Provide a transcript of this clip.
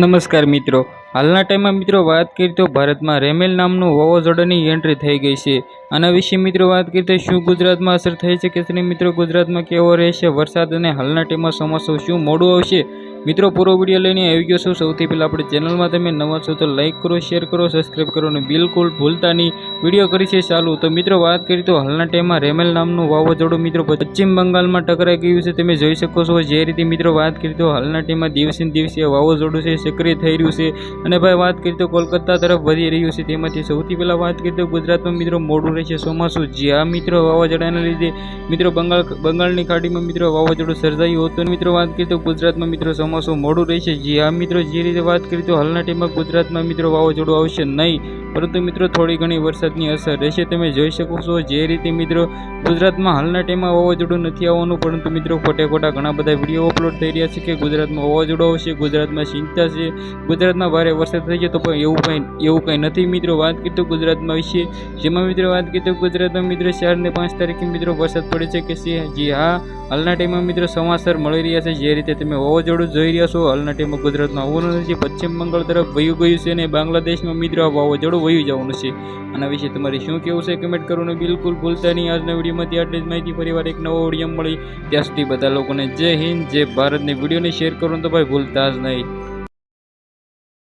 નમસ્કાર મિત્રો. હાલના ટાઈમમાં મિત્રો વાત કરીએ તો ભારતમાં રેમેલ નામનું વાવાઝોડાની એન્ટ્રી થઈ ગઈ છે. આના વિશે મિત્રો વાત કરીએ તો શું ગુજરાતમાં અસર થઈ છે કે મિત્રો ગુજરાતમાં કેવો રહેશે? વરસાદ અને હાલના ટાઈમમાં ચોમાસું શું મોડું આવશે? મિત્રો, પૂરો વીડિયો લઈને આવી ગયો છું. સૌથી પહેલાં આપણે ચેનલમાં તમે નવા છો તો લાઇક કરો શેર કરો સબસ્ક્રાઈબ કરો અને બિલકુલ ભૂલતા નહીં. વીડિયો કરી છે ચાલુ. તો મિત્રો, વાત કરીએ તો હાલના ટાઈમમાં રેમેલ નામનું વાવાઝોડું મિત્રો પશ્ચિમ બંગાળમાં ટકરાઈ ગયું છે. તમે જોઈ શકો છો જે રીતે મિત્રો, વાત કરીએ તો હાલના ટાઈમમાં દિવસે દિવસે વાવાઝોડું છે, સક્રિય થઈ રહ્યું છે. અને ભાઈ, વાત કરીએ તો કોલકાતા તરફ વધી રહ્યું છે. તેમાંથી સૌથી પહેલાં વાત કરીએ તો ગુજરાતમાં મિત્રો મોડું રહેશે ચોમાસું. જ્યાં મિત્રો વાવાઝોડાના લીધે મિત્રો બંગાળ, બંગાળની ખાડીમાં મિત્રો વાવાઝોડું સર્જાયું હતું. મિત્રો, વાત કરીએ તો ગુજરાતમાં મિત્રો ચોમાસું મોડું રહેશે? જે આ મિત્રો જે રીતે વાત કરીએ તો હાલના ટાઈમમાં ગુજરાતમાં મિત્રો વાવાઝોડું આવશે નહીં. પરંતુ મિત્રો, થોડી ઘણી વરસાદની અસર રહેશે. તમે જોઈ શકો છો જે રીતે મિત્રો, ગુજરાતમાં હાલના ટાઈમમાં વાવાઝોડું નથી આવવાનું, પરંતુ મિત્રો ખોટે ઘણા બધા વીડિયો અપલોડ થઈ રહ્યા છે કે ગુજરાતમાં વાવાઝોડું આવશે, ગુજરાતમાં ચિંતા છે, ગુજરાતમાં ભારે વરસાદ થઈ જાય તો પણ એવું કંઈ એવું કંઈ નથી. મિત્રો, વાત કરીએ તો ગુજરાતમાં વિશે, જેમાં મિત્રો વાત કરીએ ગુજરાતમાં મિત્રો, ચાર ને પાંચ તારીખે મિત્રો વરસાદ પડે છે કે જી હા, હાલના ટાઈમમાં મિત્રો સમાચાર મળી રહ્યા છે જે રીતે તમે વાવાઝોડું જોઈ રહ્યા છો. હાલના ટાઈમમાં ગુજરાતમાં આવવાનું નથી. પશ્ચિમ બંગાળ તરફ વયું ગયું છે અને બાંગ્લાદેશમાં મિત્રો આ વાવાઝોડું વયું જવાનું છે. આના વિશે તમારે શું કેવું છે કમેન્ટ કરવાનું બિલકુલ ભૂલતા નહીં. આજના વિડીયોમાંથી આટલી જ માહિતી ફરીવાર એક નવો વીડિયો મળી. ત્યાં સુધી બધા લોકોને જય હિન્દ, જય ભારતની વિડીયોને શેર કરો તો ભાઈ ભૂલતા જ નહીં.